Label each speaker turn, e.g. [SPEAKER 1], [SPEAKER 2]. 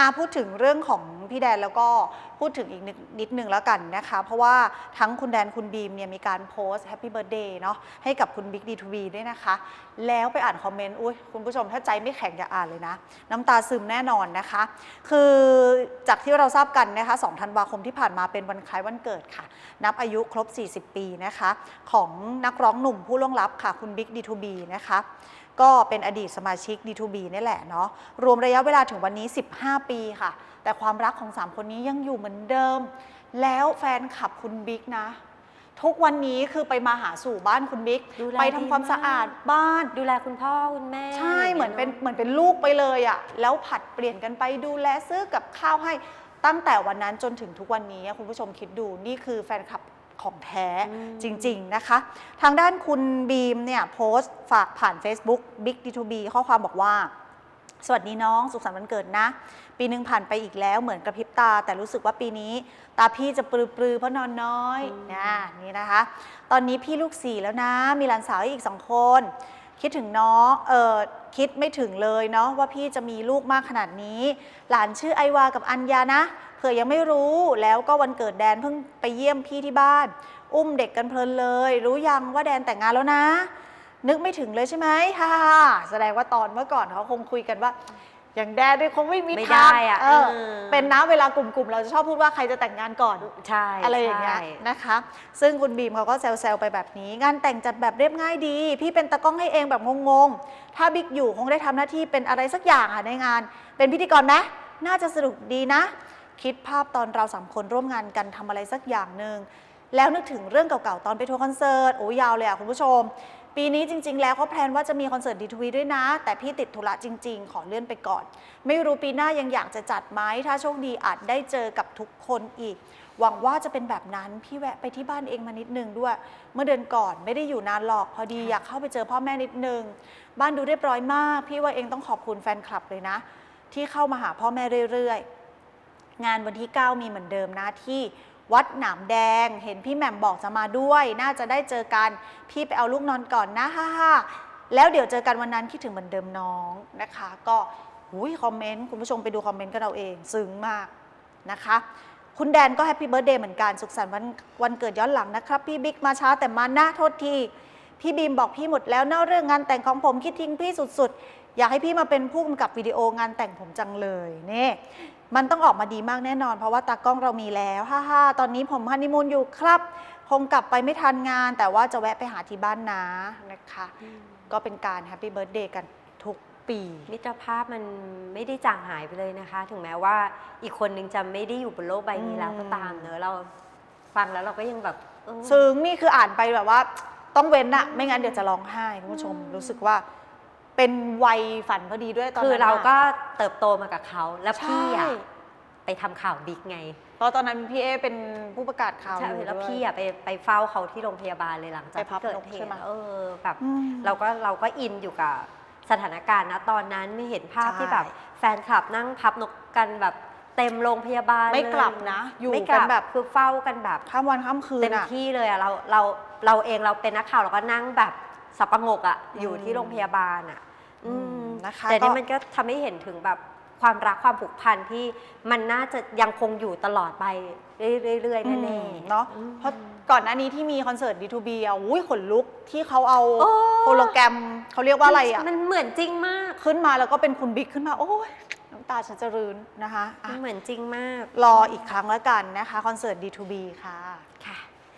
[SPEAKER 1] อาพูดถึงเรื่องของพี่แดนแล้วก็พูดถึงอีกนิดนึงแล้วกันนะคะ เพราะว่าทั้งคุณแดนคุณบีมเนี่ยมีการโพสต์แฮปปี้เบิร์ดเดย์เนาะให้กับคุณบิ๊กดีทูบีด้วยนะคะ แล้วไปอ่านคอมเมนต์ อุ้ยคุณผู้ชมถ้าใจไม่แข็งอย่าอ่านเลยนะ น้ำตาซึมแน่นอนนะคะ คือจากที่เราทราบกันนะคะ2ธันวาคมที่ผ่านมาเป็นวันคล้ายวันเกิดค่ะ นับอายุครบ 40 ปีนะคะ ของนักร้องหนุ่มผู้ล่วงลับค่ะ คุณบิ๊กดีทูบีนะคะ ก็เป็นอดีตสมาชิก D2B นี่แหละเนาะรวมระยะเวลาถึงวันนี้ 15 ปีค่ะ แต่ความรักของ 3 คนนี้ยังอยู่เหมือนเดิม แล้วแฟนคลับคุณบิ๊กนะ ทุกวันนี้คือไปมาหาสู่บ้านคุณบิ๊ก
[SPEAKER 2] ดูแล
[SPEAKER 1] ไปทำความ
[SPEAKER 2] ดีมาก
[SPEAKER 1] สะอาดบ้าน
[SPEAKER 2] ดูแลคุณพ่อคุณแม่
[SPEAKER 1] ใช่เหมือนเป็นเหมือนเป็นลูกไปเลยอะ่ะแล้วผัดเปลี่ยนกันไปดูแลซื้อกับข้าวให้ตั้งแต่วันนั้นจนถึงทุกวันนี้อะคุณผู้ชมคิดดูนี่คือแฟนคลับ ของแท้
[SPEAKER 2] อืม
[SPEAKER 1] จริง ๆ นะคะ ทางด้านคุณบีมเนี่ยโพสต์ฝากผ่าน Facebook Big D2B ข้อความบอกว่าสวัสดีน้อง สุขสันต์วันเกิดนะ ปีหนึ่งผ่านไปอีกแล้วเหมือนกระพริบตา แต่รู้สึกว่าปีนี้ ตาพี่จะปลือๆเพราะนอนน้อย
[SPEAKER 2] อืม
[SPEAKER 1] นะนี่นะคะ ตอนนี้พี่ลูกสี่แล้วนะ มีหลานสาวอีกสองคน คิดถึงน้องเออคิดไม่ถึงเลยเนาะว่าพี่จะมีลูกมากขนาดนี้ หลานชื่อไอวากับอัญญานะเผื่อยังไม่รู้แล้วก็วันเกิดแดนเพิ่งไปเยี่ยมพี่ที่บ้าน อุ้มเด็กกันเพลินเลย รู้ยังว่าแดนแต่งงานแล้วนะ นึกไม่ถึงเลยใช่ไหมฮ่าฮ่าแสดงว่าตอนเมื่อก่อนเขาคงคุยกันว่า อย่างแดนเนี่ยคงไม่มี
[SPEAKER 2] ไม่
[SPEAKER 1] ทาง
[SPEAKER 2] ได้อะ
[SPEAKER 1] เออ
[SPEAKER 2] เออ
[SPEAKER 1] เป็นนะเวลากลุ่มๆ เราจะชอบพูดว่าใครจะแต่งงานก่อน
[SPEAKER 2] ใช่
[SPEAKER 1] อะไรอย่างเงี้ย
[SPEAKER 2] ใช่
[SPEAKER 1] นะคะ ซึ่งคุณบีมเขาก็แซวๆไปแบบนี้ งานแต่งจัดแบบเรียบง่ายดี พี่เป็นตากล้องให้เองแบบงงๆ ถ้าบิ๊กอยู่คงได้ทำหน้าที่เป็นอะไรสักอย่างอะในงาน เป็นพิธีกรไหมน่าจะสนุกดีนะ คิดภาพตอนเราสามคนร่วมงานกันทำอะไรสักอย่างหนึ่งแล้วนึกถึงเรื่องเก่าๆ ตอนไปทัวร์คอนเสิร์ตโอ้ยาวเลยอะคุณผู้ชม ปีนี้จริง ๆ แล้วเขาแพลนว่าจะมีคอนเสิร์ตดีทวีด้วยนะ แต่พี่ติดธุระจริง ๆ ขอเลื่อนไปก่อน ไม่รู้ปีหน้ายังอยากจะจัดไหมถ้าโชคดีอาจได้เจอกับทุกคนอีก หวังว่าจะเป็นแบบนั้นพี่แวะไปที่บ้านเองมานิดนึงด้วย เมื่อเดือนก่อนไม่ได้อยู่นานหรอกพอดีอยากเข้าไปเจอพ่อแม่นิดนึง บ้านดูเรียบร้อยมาก พี่ว่าเองต้องขอบคุณแฟนคลับเลยนะ ที่เข้ามาหาพ่อแม่เรื่อยๆงานวันที่ 9 มีเหมือนเดิมนะที่ วัดหนามแดง เห็นพี่แหม่มบอกจะมาด้วย น่าจะได้เจอกัน พี่ไปเอาลูกนอนก่อนนะฮ่าฮ่าแล้วเดี๋ยวเจอกันวันนั้นคิดถึงเหมือนเดิมน้องนะคะ ก็หุยคอมเมนต์คุณผู้ชมไปดูคอมเมนต์กันเอาเองซึ้งมากนะคะ คุณแดนก็แฮปปี้เบิร์ดเดย์เหมือนกัน สุขสันต์วันวันเกิดย้อนหลังนะครับ พี่บิ๊กมาช้าแต่มาหน้าโทษที พี่บีมบอกพี่หมดแล้วเน่าเรื่องงานแต่งของผมคิดทิ้งพี่สุดๆ อยากให้พี่มาเป็นผู้กำกับวิดีโองานแต่งผมจังเลยนี่มันต้องออกมาดีมากแน่นอน เพราะว่าตากล้องเรามีแล้วฮ่าฮ่าตอนนี้ผมฮันนีมูนอยู่ครับ คงกลับไปไม่ทันงาน แต่ว่าจะแวะไปหาที่บ้านนะนะคะ ก็เป็นการแฮปปี้เบิร์ดเดย์กันทุกปี
[SPEAKER 2] มิตรภาพมันไม่ได้จางหายไปเลยนะคะ ถึงแม้ว่าอีกคนนึงจะไม่ได้อยู่บนโลกใบนี้แล้วก็ตามเนอะเราฟังแล้วเราก็ยังแบบเออ
[SPEAKER 1] ซึ้งนี่คืออ่านไปแบบว่า ต้องเว้นอะไม่งั้นเดี๋ยวจะร้องไห้คุณผู้ชม
[SPEAKER 2] อืม
[SPEAKER 1] รู้สึกว่า เป็นวัยฝันพอดีด้วยตอน
[SPEAKER 2] คือ
[SPEAKER 1] นั้น
[SPEAKER 2] เรา
[SPEAKER 1] อะ
[SPEAKER 2] ก็เติบโตมากับเขาแล้วพี่
[SPEAKER 1] ใช่
[SPEAKER 2] อะไปทำข่าวบิ๊กไง
[SPEAKER 1] เพราะตอนนั้นพี่เอเป็นผู้ประกาศข่าวอ
[SPEAKER 2] ใช่
[SPEAKER 1] ยู่
[SPEAKER 2] แล้ว
[SPEAKER 1] ด้วย
[SPEAKER 2] พี่อะไปไปเฝ้าเขาที่โรงพยาบาลเลยหลังจาก
[SPEAKER 1] ไปพับ
[SPEAKER 2] ที่เกิด
[SPEAKER 1] นก
[SPEAKER 2] เห
[SPEAKER 1] ใช่ไหม
[SPEAKER 2] ตุเออแบบ
[SPEAKER 1] อืม
[SPEAKER 2] เราก็เราก็อินอยู่กับสถานการณ์นะตอนนั้นไม่เห็นภาพ
[SPEAKER 1] ใช่
[SPEAKER 2] ที่แบบแฟนคลับนั่งพับนกกันแบบ เต็มโรงพยาบาล
[SPEAKER 1] ไม่
[SPEAKER 2] เลย
[SPEAKER 1] กลับนะอยู่
[SPEAKER 2] ไม่
[SPEAKER 1] กันแบบ
[SPEAKER 2] คือเฝ้ากันแบบ
[SPEAKER 1] ข้ามวันข้ามคืน
[SPEAKER 2] เต็ม
[SPEAKER 1] อะ
[SPEAKER 2] ที่เลยอะเราเราเราเองเราเป็นนักข่าวเราก็นั่งแบบสับประงกอะอยู่
[SPEAKER 1] อืม
[SPEAKER 2] ที่โรงพยาบาลอะอืม
[SPEAKER 1] นะคะ
[SPEAKER 2] แต่นี่
[SPEAKER 1] ก็
[SPEAKER 2] มันก็ทำให้เห็นถึงแบบความรักความผูกพันที่มันน่าจะยังคงอยู่ตลอดไปเรื่อยๆ
[SPEAKER 1] อื
[SPEAKER 2] แน่
[SPEAKER 1] ม
[SPEAKER 2] ๆ
[SPEAKER 1] เนาะ
[SPEAKER 2] อืม
[SPEAKER 1] เพราะก่อนหน้านี้ที่มีคอนเสิร์ต D2B อะอุ้ยขนลุกที่เขาเอา
[SPEAKER 2] โอ้
[SPEAKER 1] โฮโลแกรมเขาเรียกว่าอะไรอะ
[SPEAKER 2] มันเหมือนจริงมาก
[SPEAKER 1] ขึ้นมาแล้วก็เป็นคุณบิ๊กขึ้นมา โอ้ย น้ำตาฉันจะรื้นนะคะอะ
[SPEAKER 2] มันเหมือนจริงมาก
[SPEAKER 1] รออีกครั้งแล้วกันนะคะ คอนเสิร์ต D2B ค่ะ
[SPEAKER 2] ค่ะ